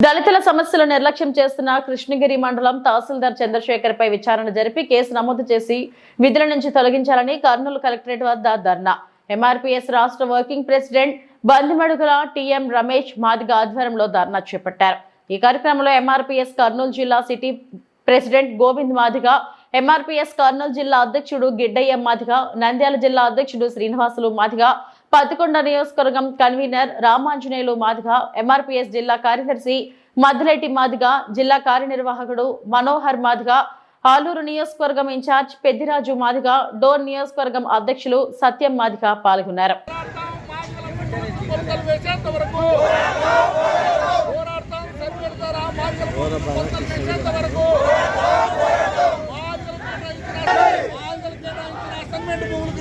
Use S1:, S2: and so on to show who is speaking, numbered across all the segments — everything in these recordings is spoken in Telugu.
S1: దళితుల సమస్యలు నిర్లక్ష్యం చేస్తున్న కృష్ణగిరి మండలం తహసీల్దార్ చంద్రశేఖర్ పై విచారణ జరిపి కేసు నమోదు చేసి విధుల నుంచి తొలగించాలని కర్నూలు కలెక్టరేట్ వద్ద ధర్నా. ఎంఆర్పీఎస్ రాష్ట్ర working president Bandimadugula TM Ramesh Madiga ఆధ్వర్యంలో ధర్నా చేపట్టారు. ఈ కార్యక్రమంలో ఎంఆర్పీఎస్ కర్నూలు జిల్లా city president Govind Madiga MRPS Kurnool జిల్లా అధ్యక్షుడు గిడ్డయ్య మాదిగ నంద్యాల జిల్లా అధ్యక్షుడు శ్రీనివాసులు మాదిగ పత్తికొండ నియోజకవర్గం కన్వీనర్ రామాంజనేయులు మాదిగ ఎంఆర్పీఎస్ జిల్లా కార్యదర్శి మద్దిరెడ్డి మాదిగ జిల్లా కార్యనిర్వాహకుడు మనోహర్ మాదిగ ఆలూరు నియోజకవర్గం ఇన్ఛార్జ్ పెద్దిరాజు మాదిగ డోర్ నియోజకవర్గం అధ్యక్షులు సత్యం మాదిగ పాల్గొన్నారు.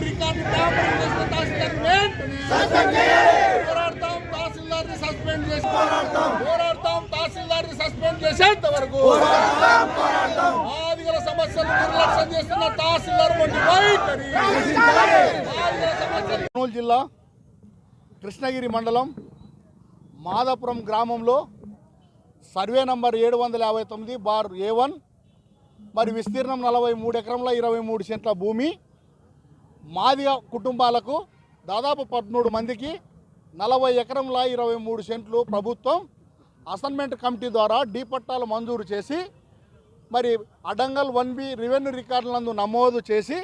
S2: రికార్డు పోరాడతాం తహసీల్దార్ సస్పెండ్ చేసి పోరాడతాం. తహసీల్దార్ సస్పెండ్ చేసేంత వరకు మాదిగల సమస్యలు నిర్లక్ష్యం చేస్తున్న తహసీల్దార్ వంటి వైఖరి. మాదిగల సమస్యలు
S3: కర్నూలు జిల్లా కృష్ణగిరి మండలం మాదాపురం గ్రామంలో సర్వే నంబర్ ఏడు వందల యాభై తొమ్మిది బార్ ఏ వన్ మరి విస్తీర్ణం నలభై మూడు ఎకరంల ఇరవై మూడు సెంట్ల భూమి మాదిగ కుటుంబాలకు దాదాపు పదమూడు మందికి నలభై ఎకరంలా ఇరవై మూడు సెంట్లు ప్రభుత్వం అసైన్మెంట్ కమిటీ ద్వారా డీ పట్టాలు మంజూరు చేసి మరి అడంగల్ వన్ బి రెవెన్యూ రికార్డులందు నమోదు చేసి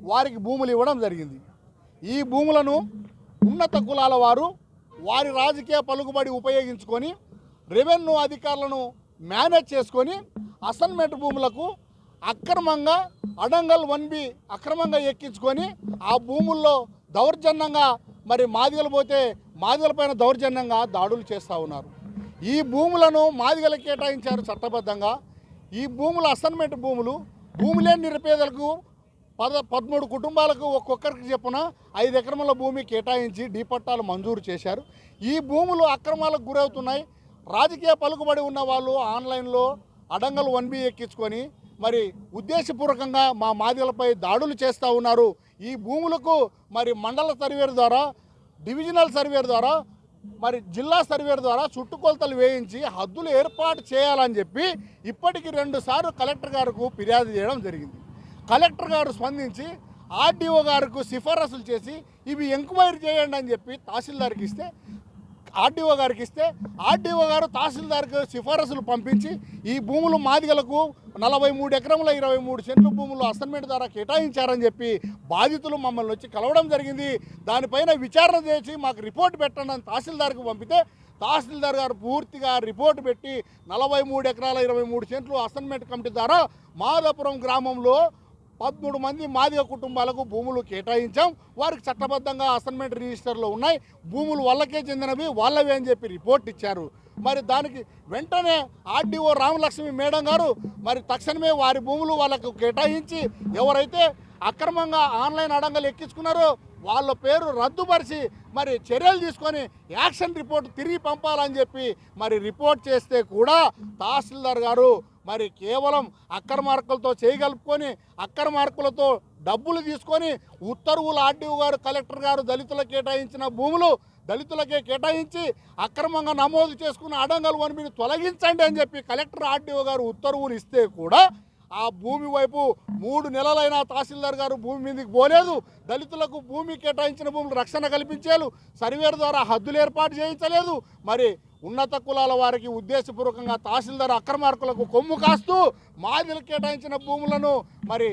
S3: వారికి భూములు ఇవ్వడం జరిగింది. ఈ భూములను ఉన్నత కులాల వారు వారి రాజకీయ పలుకుబడి ఉపయోగించుకొని రెవెన్యూ అధికారులను మేనేజ్ చేసుకొని అసైన్మెంట్ భూములకు అక్రమంగా అడంగల్ వన్ బి అక్రమంగా ఎక్కించుకొని ఆ భూముల్లో దౌర్జన్యంగా మరి మాదిగలు పోతే మాదిగల పైన దౌర్జన్యంగా దాడులు చేస్తూ ఉన్నారు. ఈ భూములను మాదిగలకు కేటాయించారు చట్టబద్ధంగా. ఈ భూములు అసైన్మెంట్ భూములు భూమి నిరుపేదలకు పద పదమూడు కుటుంబాలకు ఒక్కొక్కరికి చెప్పున ఐదు ఎకరముల భూమి కేటాయించి డిపట్టాలు మంజూరు చేశారు. ఈ భూములు అక్రమాలకు గురవుతున్నాయి. రాజకీయ పలుకుబడి ఉన్న వాళ్ళు ఆన్లైన్లో అడంగలు వన్ బి ఎక్కించుకొని మరి ఉద్దేశపూర్వకంగా మా మాదిలపై దాడులు చేస్తూ ఉన్నారు. ఈ భూములకు మరి మండల సర్వేర్ ద్వారా డివిజనల్ సర్వేర్ ద్వారా మరి జిల్లా సర్వేర్ ద్వారా చుట్టుకొలతలు వేయించి హద్దులు ఏర్పాటు చేయాలని చెప్పి ఇప్పటికి రెండు సార్లు కలెక్టర్ గారికి ఫిర్యాదు చేయడం జరిగింది. కలెక్టర్ గారు స్పందించి ఆర్డీఓ గారికి సిఫారసులు చేసి ఇవి ఎంక్వైరీ చేయండి అని చెప్పి తహసీల్దార్కి ఇస్తే ఆర్డీఓ గారికి ఇస్తే ఆర్డీఓ గారు తహసీల్దార్కి సిఫారసులు పంపించి ఈ భూములు మాదిగలకు నలభై మూడు ఎకరముల ఇరవై మూడు సెంట్లు భూములు అసైన్మెంట్ ద్వారా కేటాయించారని చెప్పి బాధితులు మమ్మల్ని వచ్చి కలవడం జరిగింది. దానిపైన విచారణ చేసి మాకు రిపోర్ట్ పెట్టండి అని తహసీల్దార్కి పంపితే తహసీల్దార్ గారు పూర్తిగా రిపోర్ట్ పెట్టి నలభై మూడు ఎకరాల ఇరవై మూడు సెంట్లు అసైన్మెంట్ కమిటీ ద్వారా మాదాపురం గ్రామంలో పదమూడు మంది మాదిగ కుటుంబాలకు భూములు కేటాయించాం. వారికి చట్టబద్ధంగా అసైన్మెంట్ రిజిస్టర్లో ఉన్నాయి. భూములు వాళ్ళకే చెందినవి వాళ్ళవే అని చెప్పి రిపోర్ట్ ఇచ్చారు. మరి దానికి వెంటనే ఆర్డీఓ రామలక్ష్మి మేడం గారు మరి తక్షణమే వారి భూములు వాళ్ళకు కేటాయించి ఎవరైతే అక్రమంగా ఆన్లైన్ అడంగలు ఎక్కించుకున్నారో వాళ్ళ పేరు రద్దుపరిచి మరి చర్యలు తీసుకొని యాక్షన్ రిపోర్ట్ తిరిగి పంపాలని చెప్పి మరి రిపోర్ట్ చేస్తే కూడా తహసీల్దార్ గారు మరి కేవలం అక్రమార్కులతో చేయగలుపుకొని అక్రమార్కులతో డబ్బులు తీసుకొని ఉత్తర్వులు ఆర్డీఓ గారు కలెక్టర్ గారు దళితులకు కేటాయించిన భూములు దళితులకే కేటాయించి అక్రమంగా నమోదు చేసుకున్న అడంగలు వన్ మీరు తొలగించండి అని చెప్పి కలెక్టర్ ఆర్డీఓ గారు ఉత్తర్వులు ఇస్తే కూడా ఆ భూమి వైపు మూడు నెలలైనా తహసీల్దార్ గారు భూమి మీదకి పోలేదు. దళితులకు భూమి కేటాయించిన భూములు రక్షణ కల్పించేలు. సర్వేర్ ద్వారా హద్దులు ఏర్పాటు చేయించలేదు. మరి ఉన్నత కులాల వారికి ఉద్దేశపూర్వకంగా తహసీల్దార్ అక్రమార్కులకు కొమ్ము కాస్తూ మాదిలు కేటాయించిన భూములను మరి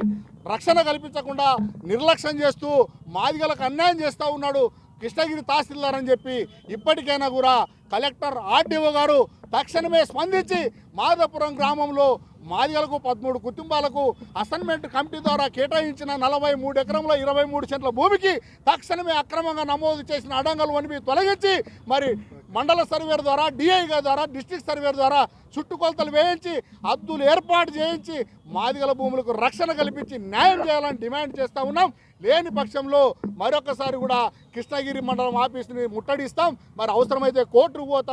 S3: రక్షణ కల్పించకుండా నిర్లక్ష్యం చేస్తూ మాదిగలకు అన్యాయం చేస్తూ ఉన్నాడు కృష్ణగిరి తహసీల్దార్ అని చెప్పి ఇప్పటికైనా కూడా కలెక్టర్ ఆర్డీఓ గారు తక్షణమే స్పందించి మాధవపురం గ్రామంలో మాదిగలకు పదమూడు కుటుంబాలకు అసైన్మెంట్ కమిటీ ద్వారా కేటాయించిన నలభై మూడు ఎకరంలో ఇరవై మూడు సెంట్ల భూమికి తక్షణమే అక్రమంగా నమోదు చేసిన అడంగలు వనిపి తొలగించి మరి మండల సర్వేర్ ద్వారా డిఐగా ద్వారా డిస్టిక్ సర్వేర్ ద్వారా చుట్టుకొలతలు వేయించి అద్దులు ఏర్పాటు చేయించి మాదిగల భూములకు రక్షణ కల్పించి న్యాయం చేయాలని డిమాండ్ చేస్తూ ఉన్నాం. లేని పక్షంలో మరొకసారి కూడా కృష్ణగిరి మండలం ఆఫీస్ని ముట్టడిస్తాం. మరి అవసరమైతే కోర్టుకు పోతాం.